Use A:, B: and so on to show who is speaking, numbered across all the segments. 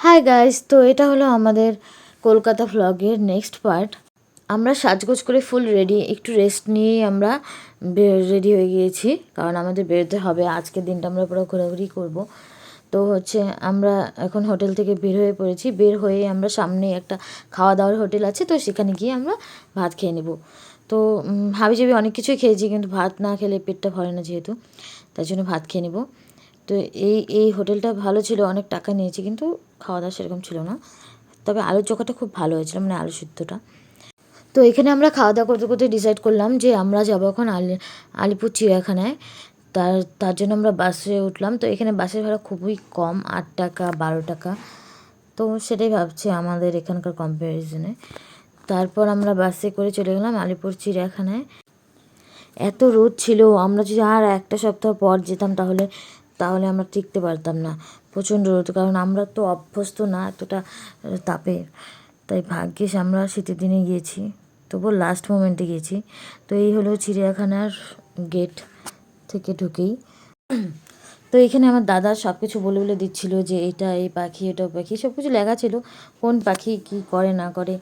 A: Hi guys তো এটা হলো আমাদের কলকাতা ভ্লগের নেক্সট পার্ট আমরা সাজগোজ করে ফুল রেডি একটু রেস্ট নিয়েই আমরা রেডি হয়ে গিয়েছি কারণ আমাদের বেরোতে হবে। আজকের দিনটা আমরা পুরো ঘোরাঘুরি করব। তো হচ্ছে আমরা এখন হোটেল থেকে বের হয়ে পড়েছি। বের হয়ে আমরা সামনে একটা খাওয়া দাওয়ার হোটেল আছে তো সেখানে গিয়ে আমরা ভাত খেয়ে নেব। তো উম, হাবি অনেক কিছুই খেয়েছি কিন্তু ভাত না খেলে পেটটা ভরে না যেহেতু তাই জন্য ভাত খেয়ে নেব। তো এই এই হোটেলটা ভালো ছিল, অনেক টাকা নিয়েছি, কিন্তু খাওয়া দাওয়া সেরকম ছিল না। তবে আলুর চোখাটা খুব ভালো হয়েছিল মানে আলু সিদ্ধটা। তো এখানে আমরা খাওয়া দাওয়া করতে করতে ডিসাইড করলাম যে আমরা যাব এখন আলি, আলিপুর চিড়িয়াখানায়। তার তার জন্য আমরা বাসে উঠলাম। তো এখানে বাসের ভাড়া খুবই কম, আট টাকা, বারো টাকা। তো সেটাই ভাবছি আমাদের এখানকার কম্প্যারিজনে তারপর আমরা বাসে করে চলে গেলাম আলিপুর চিড়িয়াখানায়। এত রোদ ছিল, আমরা যদি আর একটা সপ্তাহ পর যেতাম তাহলে তাহলে আমরা টিকতে পারতাম না। প্রচণ্ড রোদ, কারণ আমরা তো অভ্যস্ত না, এতটা তাপে। তাই ভাগ্যিস আমরা শীতের দিনে গিয়েছি তবুও লাস্ট মোমেন্টে গিয়েছি। তো এই হলো চিড়িয়াখানার গেট থেকে ঢুকেই। তো এখানে আমার দাদা সব কিছু বলে বলে দিচ্ছিল যে এটা এই পাখি এটা পাখি সব কিছু লেখা ছিল, কোন পাখি কি করে না করে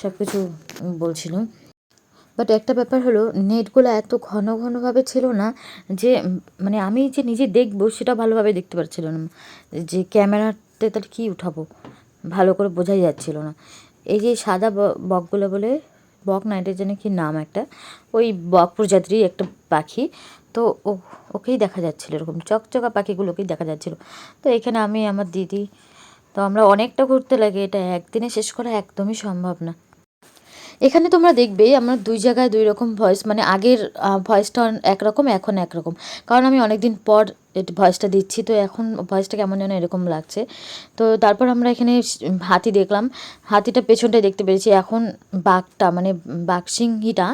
A: সব কিছু বলছিল। বাট একটা ব্যাপার হলো নেটগুলো এত ঘন ঘনভাবে ছিল না যে মানে আমি যে নিজে দেখব সেটা ভালোভাবে দেখতে পারছিল না। যে ক্যামেরাতে তার কী উঠাবো? ভালো করে বোঝাই যাচ্ছিল না। এই যে সাদা বকগুলো বলে, বক না, এটা যেন কি নাম একটা? ওই বক প্রজাতিরই একটা পাখি। তো ও, ওকেই দেখা যাচ্ছিল এরকম। চকচকা পাখিগুলোকেই দেখা যাচ্ছিল। তো এখানে আমি, আমার দিদি, তো আমরা অনেকটা ঘুরতে লাগে। এটা একদিনে শেষ করা একদমই সম্ভব না। এখানে তোমরা দেখবে আমরা দুই জায়গায় দুই রকম ভয়েস মানে আগের ভয়েসটা একরকম এখন একরকম কারণ আমি অনেক দিন পর ভয়েসটা দিচ্ছি, তো এখন ভয়েসটা কেমন যেন এরকম লাগছে। তো তারপর আমরা এখানে হাতি দেখলাম। হাতিটা পেছনটায় দেখতে পেরেছি। এখন বাঘটা মানে বাঘ সিংহিটা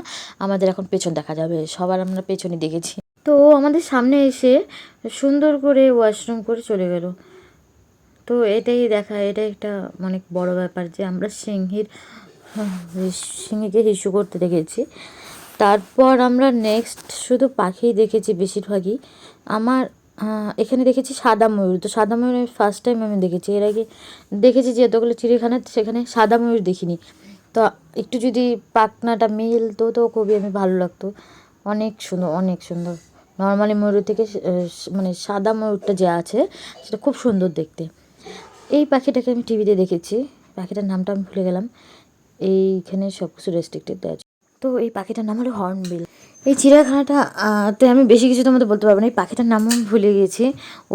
A: আমাদের এখন পেছন দেখা যাবে। সবার আমরা পেছনে দেখেছি। তো আমাদের সামনে এসে সুন্দর করে ওয়াশরুম করে চলে গেল। তো এটাই দেখা এটা একটা অনেক বড় ব্যাপার যে আমরা সিংহীর সিংহীকে হিসু করতে দেখেছি। তারপর আমরা নেক্সট শুধু পাখি দেখেছি বেশিরভাগই। আমার এখানে দেখেছি সাদা ময়ূর। তো সাদা ময়ূর আমি ফার্স্ট টাইম আমি দেখেছি। এর আগে দেখেছি যে এতগুলো চিড়িয়াখানা, সেখানে সাদা ময়ূর দেখিনি। তো একটু যদি পাখনাটা মিলতো তো খুবই আমি ভালো লাগতো। অনেক সুন্দর অনেক সুন্দর। নর্মালি ময়ূর থেকে মানে সাদা ময়ূরটা যে আছে, সেটা খুব সুন্দর দেখতে। এই পাখিটাকে আমি টিভিতে দেখেছি। পাখিটার নামটা আমি ভুলে গেলাম। এইখানে সব কিছু রেস্ট্রিক্টেড দেওয়া তো এই পাখিটার নাম হলো হর্নবিল এই চিড়িয়াখানাটা তে আমি বেশি কিছু তোমাদের বলতে পারব না। এই পাখিটার নামও ভুলে গিয়েছি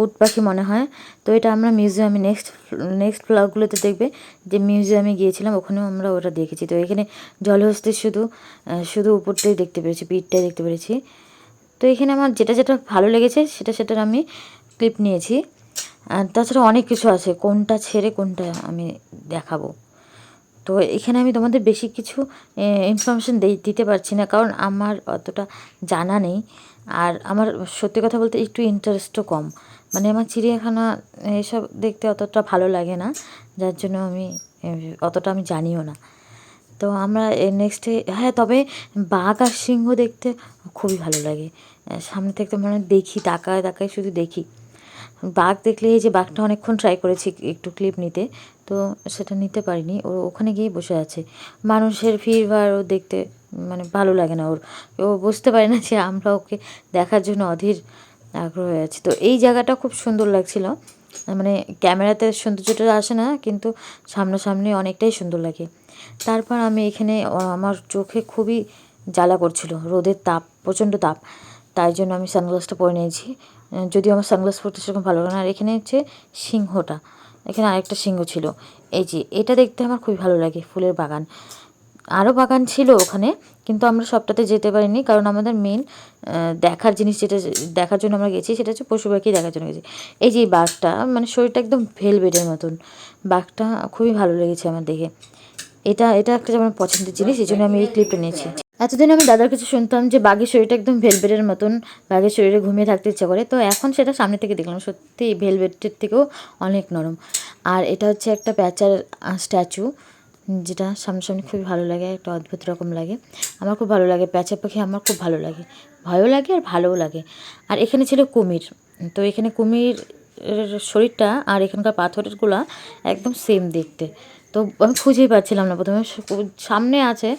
A: উট পাখি মনে হয়। তো এটা আমরা মিউজিয়ামে নেক্সট নেক্সট ব্লগগুলোতে দেখবে যে মিউজিয়ামে গিয়েছিলাম, ওখানেও আমরা ওটা দেখেছি। তো এখানে জলহস্তির শুধু শুধু উপরটাই দেখতে পেরেছি, পিঠটাই দেখতে পেরেছি। তো এখানে আমার যেটা যেটা ভালো লেগেছে, সেটা, সেটার আমি ক্লিপ নিয়েছি। আর তাছাড়া অনেক কিছু আছে, কোনটা ছেড়ে কোনটা আমি দেখাবো। তো এখানে আমি তোমাদের বেশি কিছু ইনফরমেশন দিতে পারছি না, কারণ আমার অতটা জানা নেই। আর আমার সত্যি কথা বলতে একটু ইন্টারেস্টও কম। মানে আমার চিড়িয়াখানা, এসব দেখতে অতটা ভালো লাগে না, যার জন্য আমি অতটা আমি জানিও না। তো আমরা নেক্সটে হ্যাঁ তবে বাঘ আর সিংহ দেখতে খুবই ভালো লাগে। সামনে থেকে মনে দেখি, তাকায় তাকায় শুধু দেখি। বাঘ দেখলে এই যে বাঘটা অনেকক্ষণ ট্রাই করেছি একটু ক্লিপ নিতে, তো সেটা নিতে পারিনি, ও ওখানে গিয়ে বসে আছে। মানুষের ভিড় ভাড় ও দেখতে মানে ভালো লাগে না ওর। ও বুঝতে পারে না যে আমরা ওকে দেখার জন্য অধীর আগ্রহ হয়ে আছি। তো এই জায়গাটা খুব সুন্দর লাগছিল। মানে ক্যামেরাতে সৌন্দর্যটা আসে না, কিন্তু সামনাসামনি অনেকটাই সুন্দর লাগে। তারপর আমি এখানে আমার চোখে খুবই জ্বালা করছিল, রোদের তাপ, প্রচণ্ড তাপ। তাই জন্য আমি সানগ্লাসটা পরে নিয়েছি। যদিও আমার সানগ্লাস পরতে সেরকম ভালো লাগে না। আর এখানে হচ্ছে সিংহটা। এখানে আরেকটা সিংহ ছিল। এই যে, এটা দেখতে আমার খুবই ভালো লাগে, ফুলের বাগান। আরও বাগান ছিল ওখানে, কিন্তু আমরা সবটাতে যেতে পারিনি। কারণ আমাদের মেন দেখার জিনিস যেটা দেখার জন্য আমরা গেছি, সেটা হচ্ছে পশু পাখি দেখার জন্য গেছি। এই যে বাঘটা মানে শরীরটা একদম ভেলভেটের মতন। বাঘটা খুবই ভালো লেগেছে আমার দেখে। এটা এটা একটা যেমন পছন্দের জিনিস, এই জন্য আমি এই ক্লিপটা নিয়েছি। এতদিন আমি দাদার কিছু শুনতাম যে বাঘের শরীরটা একদম ভেলভেটের মতন, বাঘের শরীরে ঘুমিয়ে থাকতে ইচ্ছা করে। তো এখন সেটা সামনে থেকে দেখলাম, সত্যি ভেলভেটের থেকেও অনেক নরম। আর এটা হচ্ছে একটা প্যাচার স্ট্যাচু, যেটা সামনাসামনি খুবই ভালো লাগে, একটা অদ্ভুত রকম লাগে। আমার খুব ভালো লাগে প্যাঁচা পাখি আমার খুব ভালো লাগে। ভয়ও লাগে আর ভালোও লাগে। আর এখানে ছিল কুমির। তো এখানে কুমির শরীরটা আর এখানকার পাথরেরগুলা একদম সেম দেখতে। তো আমি খুঁজেই পাচ্ছিলাম না। প্রথমে সামনে আছে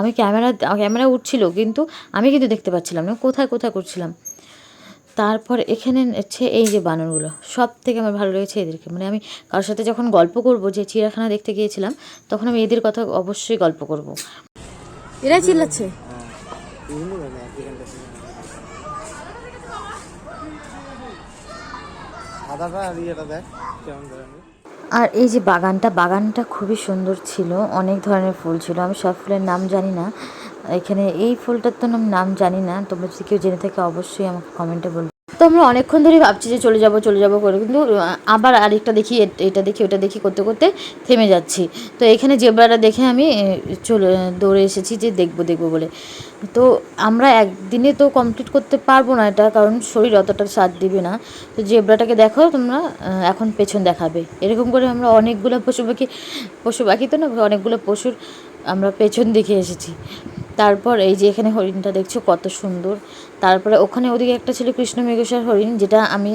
A: আমি ক্যামেরা ক্যামেরা উঠছিল, কিন্তু আমি কিন্তু দেখতে পাচ্ছিলাম না। কোথায় কোথায় করছিলাম? তারপর এখানে হচ্ছে এই যে বানরগুলো সব থেকে আমার ভালো লেগেছে এদেরকে। মানে আমি কারোর সাথে যখন গল্প করব, যে চিড়িয়াখানা দেখতে গিয়েছিলাম, তখন আমি এদের কথা অবশ্যই গল্প করব।
B: এরাই চিল্লাচ্ছে।
C: সাদাটা কেমন ধরনের।
A: আর এই যে বাগানটা বাগানটা খুবই সুন্দর ছিল, অনেক ধরনের ফুল ছিল, আমি সব ফুলের নাম জানি না। এখানে এই ফুলটার তো নাম জানি না, তোমরা যদি কেউ জেনে থাকে অবশ্যই আমাকে কমেন্টে বলবে। তো আমরা অনেকক্ষণ ধরেই ভাবছি যে চলে যাব চলে যাব করে। কিন্তু আবার আরেকটা দেখি, এটা দেখি, ওটা দেখি করতে করতে থেমে যাচ্ছি। তো এখানে জেব্রাটা দেখে আমি চলে, দৌড়ে এসেছি যে দেখব দেখব বলে। তো আমরা একদিনে তো কমপ্লিট করতে পারব না এটা, কারণ শরীর অতটা সাথ দিবে না। তো জেব্রাটাকে দেখো, তোমরা এখন পেছন দেখাবে। এরকম করে আমরা অনেকগুলো পশু পাখি পশু পাখি তো না, অনেকগুলো পশুর আমরা পেছন দেখে এসেছি। তারপর এই যে এখানে হরিণটা দেখছ কত সুন্দর। তারপরে ওখানে ওদিকে একটা ছিল কৃষ্ণ মৃগসার হরিণ, যেটা আমি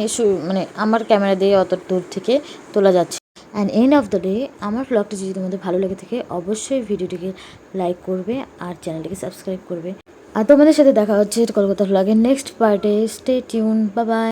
A: মানে আমার ক্যামেরা দিয়ে অত দূর থেকে তোলা যাচ্ছে। And end of the day আমার ব্লগটি যদি তোমাদের ভালো লেগে থাকে, অবশ্যই ভিডিওটিকে লাইক করবে আর চ্যানেলটিকে সাবস্ক্রাইব করবে। আর তোমাদের সাথে দেখা হচ্ছে কলকাতা ব্লগের নেক্সট পার্টে স্টে টিউন বাই